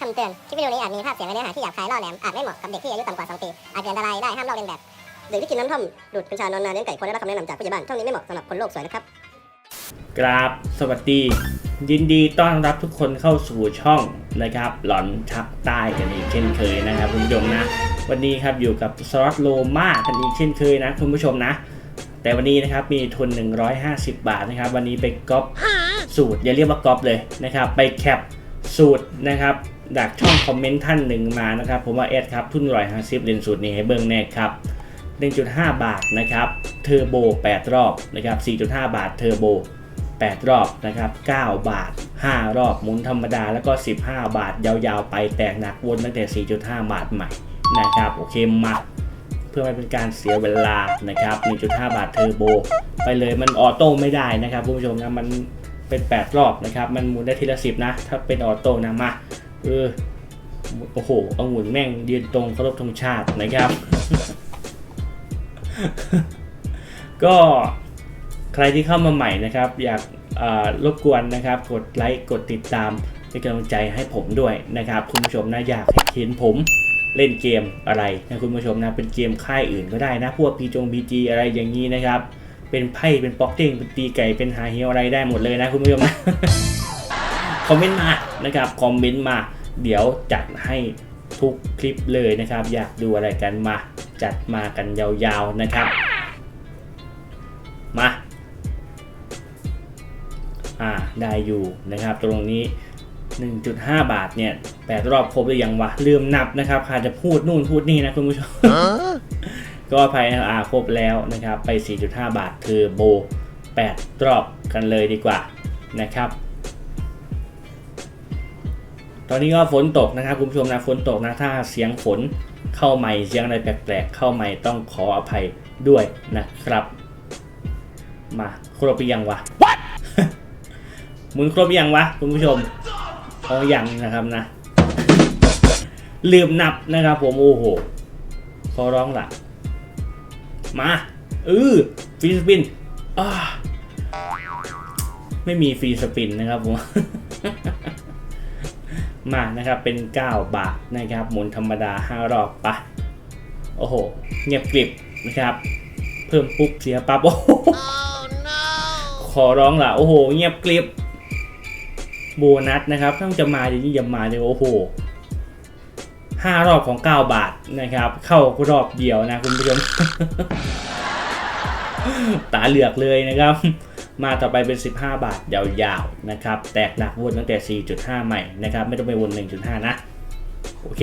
คำเตือน คลิปวิดีโอนี้อาจมีภาพเสียงและเนื้อหาที่หยาบคายล่อแหลม อาจไม่เหมาะกับเด็กที่อายุต่ำกว่า 2 ปี อาจเกิดอันตรายได้ห้ามลอกเลียนแบบเด็กที่กินน้ำท่อม ดูดกัญชานอนนานเลี้ยงไก่ควรได้รับคำแนะนำจากผู้ใหญ่บ้าน ช่องนี้ไม่เหมาะสำหรับคนโลกสวยนะครับ กราบสวัสดี ยินดีต้อนรับทุกคนเข้าสู่ช่องนะครับ หลอนชักใต้กันอีกเช่นเคยนะครับคุณผู้ชมนะ วันนี้ครับอยู่กับสล็อตโลมากันอีกเช่นเคยนะคุณผู้ชมนะ แต่วันนี้นะครับมีทุน 150 บาทนะครับ วันนี้ไปก๊อปสูตรอย่าเรียกว่าก๊อปเลยนะครับ ไปแคปสูตรนะครับ จากช่องคอมเมนต์ท่านหนึ่งมานะครับ ผมว่าเอสครับทุน150เรียนสูตรนี้ให้เบิ่งแน่ครับ 1.5 บาทนะครับเทอร์โบ 8 รอบนะครับ 4.5 บาทเทอร์โบ 8 รอบนะครับ9บาท 5 รอบหมุนธรรมดาแล้วก็ 15 บาทยาวๆ ไปแตกหนักวนตั้งแต่ 4.5 บาทใหม่นะครับโอเคมาเพื่อไม่เป็นการเสียเวลานะครับ 1.5 บาทเทอร์โบ ไปเลยมันออโต้ไม่ได้นะครับคุณผู้ชมนะมันเป็น 8 รอบนะครับ มันหมุนได้ทีละ 10 นะ ถ้าเป็นออโต้นะมา เออ โอ้โหเอาหมุนแม่งเดียนตรงเคารพธงชาตินะครับ ก็ใครที่เข้ามาใหม่นะครับ อยากรบกวนนะครับ กดไลค์กดติดตามเป็นกำลังใจให้ผมด้วยนะครับ คุณผู้ชมนะอยากเห็นผมเล่นเกมอะไรนะคุณผู้ชมนะเป็นเกมค่ายอื่นก็ได้นะพวกพีจงพีจีอะไรอย่างนี้นะครับ เป็นไพ่เป็นป๊อกเด้งเป็นตีไก่เป็นหาเฮียอะไรได้หมดเลยนะคุณผู้ชมนะคอมเมนต์มา นะครับคอมเมนต์มา เดี๋ยวจัดให้ทุกคลิปเลยนะครับ อยากดูอะไรกันมา จัดมากันยาวๆนะครับ มาอ่าได้อยู่นะครับ ตรงนี้ 1.5 บาทเนี่ย8รอบครบหรือยังวะลืมนับนะครับขาดจะพูดนู่นพูดนี่นะคุณผู้ชมก็อภัยนะครับอ่าครบแล้วนะครับ ไป 4.5 บาทคือโบ 8 รอบกันเลยดีกว่านะครับ ตอนนี้ก็ฝนตกนะครับคุณผู้ชมนะฝนตกนะถ้าเสียงฝนเข้าใหม่เสียงอะไรแปลกๆ เข้าใหม่ต้องขออภัยด้วยนะครับ มาครบไปยังวะมึงครบยังวะคุณผู้ชมเอายังนะครับนะ ลืมนับนะครับผมโอ้โหขอร้องละมาเออฟรีสปินอ่าไม่มีฟรีสปินนะครับผม มานะครับเป็น 9 บาทนะครับหมุนธรรมดา 5 รอบปะโอ้โห เงียบกริบนะครับ เพิ่มปุ๊บเสียปั๊บโอ้โหขอร้องล่ะ โอ้โห เงียบกริบโบนัสนะครับถ้าจะมาอย่างนี้อย่ามาเลยโอ้โหห้ารอบของ 9 บาทนะครับ เข้ารอบเดียวนะคุณผู้ชมตาเหลือกเลยนะครับ มาต่อไปเป็น 15 บาทยาวๆนะครับแตกหนักวนตั้งแต่ 4.5 ใหม่นะครับไม่ต้องไปวน 1.5 นะ โอเค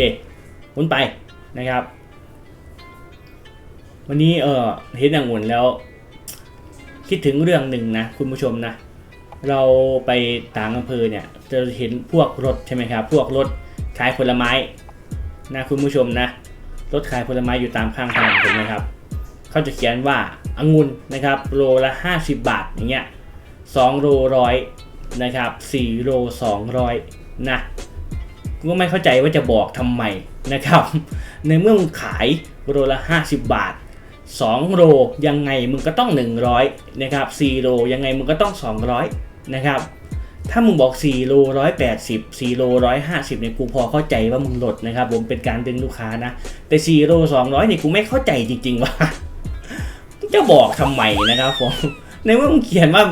หมุนไปนะครับ วันนี้เออเห็นอย่างหมุนแล้ว คิดถึงเรื่องหนึ่งนะคุณผู้ชมนะ เราไปต่างอำเภอเนี่ยจะเห็นพวกรถใช่ไหมครับ พวกรถขายผลไม้นะคุณผู้ชมนะรถขายผลไม้อยู่ตามข้างทางถูกไหมครับ เขาจะเขียนว่าองุ่นนะครับโลละ 50 บาทอย่างเงี้ย2โลร้อยนะครับ4โล200นะกูก็ไม่เข้าใจว่าจะบอกทำไมนะครับ ในเมื่อมึงขายโลละ 50 บาท 2 โลยังไงมึงก็ต้อง 100นะครับ4โลยังไงมึงก็ต้อง 200นะครับถ้ามึงบอก4โล180 4โล150เนี่ยกูพอเข้าใจว่ามึงลดนะครับ ผมเป็นการดึงลูกค้านะ แต่4โล200เนี่ยกูไม่เข้าใจจริงๆว่า จะบอกทำไมนะครับผมในเมื่อมึงเขียนว่า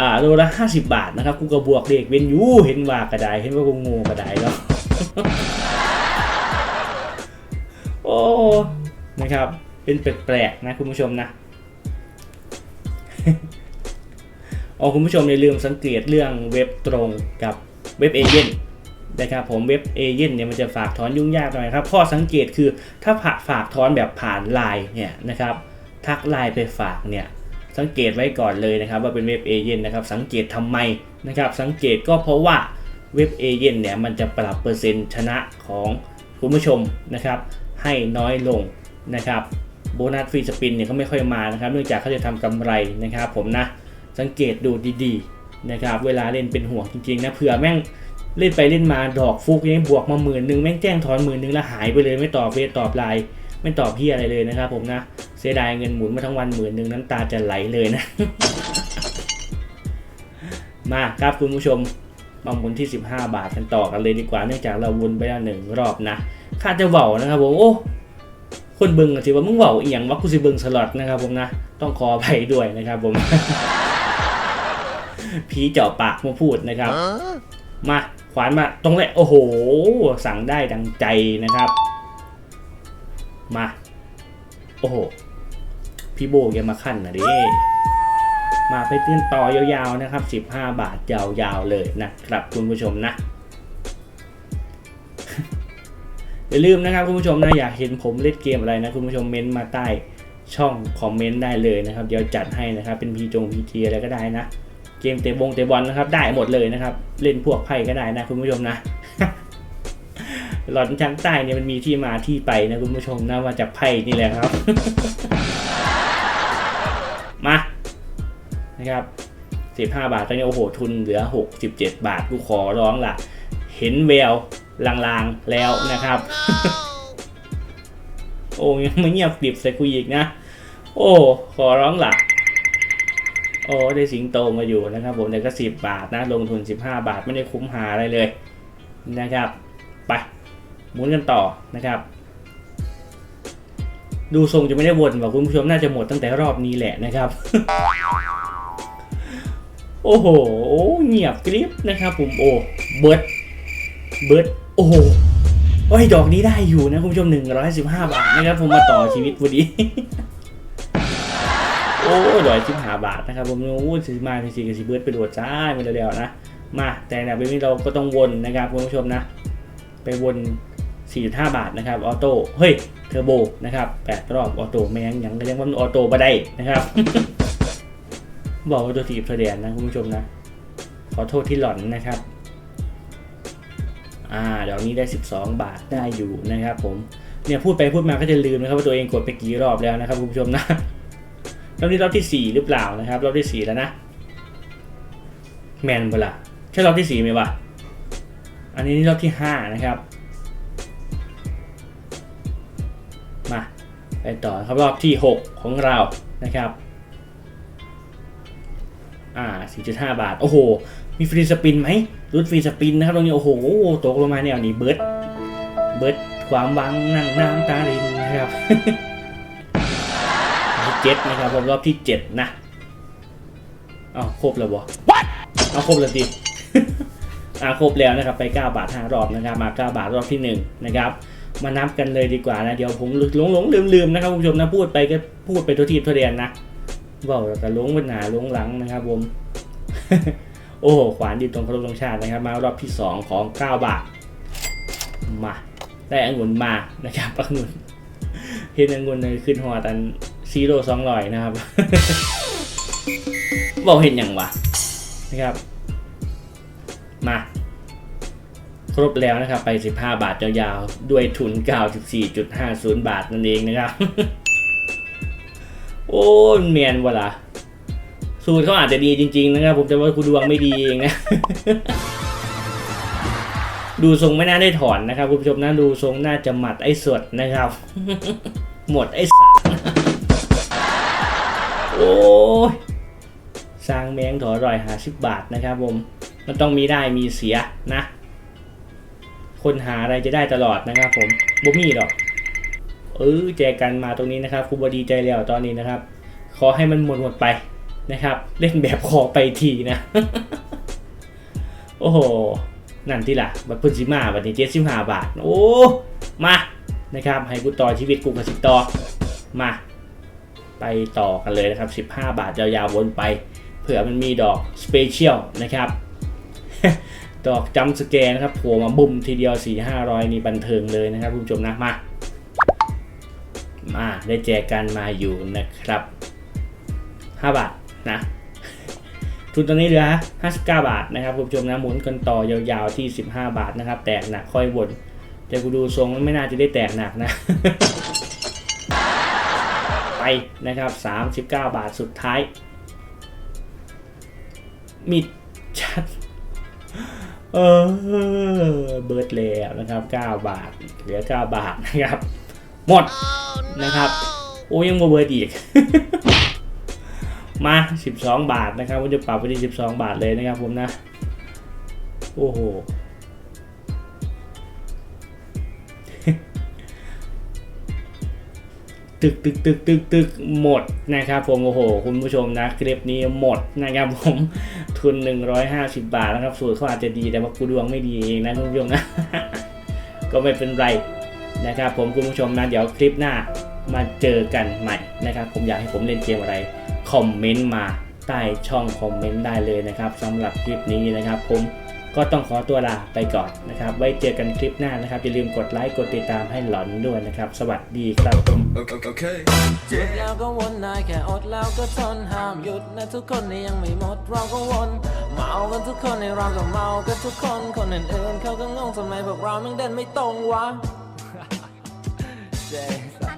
อ่าโลละ50บบาทนะครับกูก็บวกเลขเวนยูเห็นว่ากระไดเห็นว่ากูงูกระไดเนาะโอ้นะครับ เป็นแปลกๆนะคุณผู้ชมนะอ๋อคุณผู้ชมอย่าลืมสังเกตเรื่องเว็บตรงกับเว็บเอเย่นนะครับผมเว็บเอเย่นเนี่ยมันจะฝากถอนยุ่งยากหน่อยครับข้อสังเกตคือถ้าฝากถอนแบบผ่านไลน์เนี่ยนะครับ ทักไลน์ไปฝากเนี่ยสังเกตไว้ก่อนเลยนะครับว่าเป็นเว็บเอเย่นนะครับสังเกตทำไมนะครับสังเกตก็เพราะว่าเว็บเอเย่นเนี่ยมันจะปรับเปอร์เซ็นต์ชนะของคุณผู้ชมนะครับให้น้อยลงนะครับโบนัสฟรีสปินเนี่ยเขาไม่ค่อยมานะครับเนื่องจากเขาจะทำกำไรนะครับผมนะสังเกตดูดีๆนะครับเวลาเล่นเป็นห่วงจริงๆนะเผื่อแม่งเล่นไปเล่นมาดอกฟุกยังบวกมาหมื่นหนึ่งแม่งแจ้งถอนหมื่นหนึ่งแล้วหายไปเลยไม่ตอบเฟซตอบไลน์ไม่ตอบพี่อะไรเลยนะครับผมนะ เสียดายเงินหมุนมาทั้งวันหมื่นหนึ่งน้ำตาจะไหลเลยนะ มาครับคุณผู้ชมมาหมุนที่ 15 บาทกันต่อกันเลยดีกว่าเนื่องจากเราวนไปแล้วหนึ่งรอบนะค่าจะเบานะครับผมโอ้คนเบิงกันสิว่ามึงเบาเอียงว่ากูสิเบิงสล็อตนะครับผมนะต้องขออภัยด้วยนะครับผมผีเจาะปากมาพูดนะครับ มาขวานมาตรงเลยโอ้โห สั่งได้ดังใจนะครับ มา โอ้โห พี่โบแกมาขั้นนะดิมาไปตื้นต่อยาวๆนะครับ 15 บาทยาวๆเลยนะครับคุณผู้ชมนะอย่าลืมนะครับคุณผู้ชมนะอยากเห็นผมเล่นเกมอะไรนะคุณผู้ชมเม้นมาใต้ช่องคอมเมนต์ได้เลยนะครับ เดี๋ยวจัดให้นะครับ เป็นพีจงพีทีอะไรก็ได้นะเกมเตะบงเตะบอลนะครับ ได้หมดเลยนะครับ เล่นพวกไพ่ก็ได้นะคุณผู้ชมนะหลอนช้างใต้เนี่ยมันมีที่มาที่ไปนะคุณผู้ชมนะมาจากไพ่นี่แหละครับ นะครับ15บาทตอนนี้โอ้โหทุนเหลือ67บาทกูขอร้องล่ะเห็นแววลางๆแล้วนะครับ โอ้ยังไม่เงียบกริบใส่กูอีกนะ โอ้ ขอร้องล่ะโอ้ได้สิงโตมาอยู่นะครับผมแต่ก็10บาทนะ ลงทุน15บาทไม่ได้คุ้มหาอะไรเลยนะครับ ไปหมุนกันต่อนะครับ ดูทรงจะไม่ได้วนว่ะคุณผู้ชมน่าจะหมดตั้งแต่รอบนี้แหละนะครับ โอ้โหเงียบกริบนะครับผมโอ้เบิร์ดเบิร์ดโอ้โหโอ้ยดอกนี้ได้อยู่นะคุณผู้ชม115บาทนะครับผมมาต่อชีวิตพอดีโอ้ยร้อยสิบห้าบาทนะครับผมโอ้ยสิมาสี่กับสิเบิร์ดไปโดดจ้าไปเร็วๆนะมาแต่เนี่ยเป็นนี้เราก็ต้องวนนะครับคุณผู้ชมนะ ไปวน45 บาทนะครับออโต้เฮ้ยเทอร์โบนะครับ8รอบออโต้แม่งยังก็ยังว่าออโต้มาได้นะครับ บอกว่าตัวทีบแสดงนะคุณผู้ชมนะ ขอโทษที่หล่อนนะครับ อ่าเดี๋ยวนี้ได้ 12 บาทได้อยู่นะครับ ผม เนี่ยพูดไปพูดมาก็จะลืมนะครับว่าตัวเองกดไปกี่รอบแล้วนะครับคุณผู้ชมนะรอบนี้รอบที่ 4 หรือเปล่านะครับ รอบที่ 4 แล้วนะ แมนเปล่าใช่รอบที่4ไหมวะอันนี้นี่รอบที่ 5 นะครับ มาไปต่อครับรอบที่ 6 ของเรานะครับ อ่า 4.5 บาท โอ้โห มีฟรีสปินไหมรุดฟรีสปินนะครับตรงนี้โอ้โหตกลงมาแนวนี้เบิร์ดเบิร์ดความวังนั่งน้ำตาลินนะครับที่เจ็ดนะครับผมรอบที่เจ็ดนะอ้าวครบแล้วบอ What เอาครบแล้วดิอาครบแล้วนะครับไป 9 บาท5รอบนะครับมา 9 บาทรอบที่ 1 นะครับ มานับกันเลยดีกว่านะ เดี๋ยวผมหลงหลงลืมลืมนะครับคุณผู้ชมนะ พูดไปก็พูดไปตัวทีตัวเดียนนะ บอกแต่หลงเป็นหนาหลงหลังนะครับผมโอ้โหขวานดีตรงเคารพธงชาตินะครับ มารอบที่ 2 ของ 9 บาท มา ได้องุ่นมานะครับองุ่นเห็นองุ่นเลยขึ้นหัวตันซีโร่สองร้อยนะครับบอกเห็นอย่างวะนะครับ มา ครบแล้วนะครับ ไป 15 บาทยาวๆ ด้วยทุน 94.50 บาทนั่นเองนะครับ โอ้ยเมียนวะล่ะสูตรเขาอาจจะดีจริง ๆ นะครับ ผมแต่ว่าคุณดวงไม่ดีเองนะ ดูทรงไม่น่าได้ถอนนะครับคุณผู้ชมนะดูทรงน่าจะหมัดไอ้สดนะครับ หมดไอ้สัตว์โอ้ยสร้างแมงถอร่อยหาสิบบาทนะครับผม มันต้องมีได้มีเสียนะ คนหาอะไรจะได้ตลอดนะครับผมบ่มีหรอก เออแจกันมาตรงนี้นะครับครูบดีใจแล้วตอนนี้นะครับ ขอให้มันหมดหมดไปนะครับ เล่นแบบขอไปทีนะ โอ้โห นั่นที่ละบัตรพื้นสิมาบัตรนี้เจ็ดสิบห้าบาท โอ้ มานะครับ ให้กูต่อชีวิตกูกับสิต่อมา ไปต่อกันเลยนะครับ 15 บาทยาวๆวนไปเผื่อมันมีดอกสเปเชียลนะครับ ดอกจัมป์สแกร์นะครับโผล่มาบุ้มทีเดียว 4 500 นี่บันเทิงเลยนะครับคุณผู้ชมนะมา มาได้แจกันมาอยู่นะครับ 5 บาทนะทุนตอนนี้เหลือ 59 บาทนะครับคุณผู้ชมนะหมุนกันต่อยาวๆที่ 15 บาทนะครับ แตกหนักค่อยวนแต่กูดูทรงไม่น่าจะได้แตกหนักนะ ไปนะครับ 39 บาทสุดท้าย มิดชัด เออ เบิร์ดแล้วนะครับ 9 บาท เหลือ 9 บาทนะครับ หมด นะครับ โอ้ยังโมเบิร์ดอีก มา 12 บาทนะครับผมจะปรับไปที่ 12 บาทเลยนะครับผมนะ โอ้โหตึกตึกตึกตึกตึกหมดนะครับผมโอ้โห คุณผู้ชมนะ คลิปนี้หมดนะครับผมทุน 150 บาทนะครับสูตรเขาอาจจะดีแต่ว่ากูดวงไม่ดีเองนะคุณผู้ชมนะ ก็ไม่เป็นไรนะครับผมคุณผู้ชมนะ เดี๋ยวคลิปหน้า มาเจอกันใหม่นะครับ ผมอยากให้ผมเล่นเกมอะไร คอมเมนต์มาใต้ช่องคอมเมนต์ได้เลยนะครับสำหรับคลิปนี้นะครับ ผมก็ต้องขอตัวลาไปก่อนนะครับ ไว้เจอกันคลิปหน้านะครับ อย่าลืมกดไลค์กดติดตามให้หลอนด้วยนะครับ สวัสดีครับผม Okay. okay. หยุดแล้วก็วนนายแค่อดแล้วก็ทนห้ามหยุดนะทุกคนนี่ยังไม่หมดเราก็วน เมากันทุกคนในเราก็เมากันทุกคนคนอื่นๆเขาก็งงทำไมพวกเราแม่งเดินไม่ตรงวะ Jay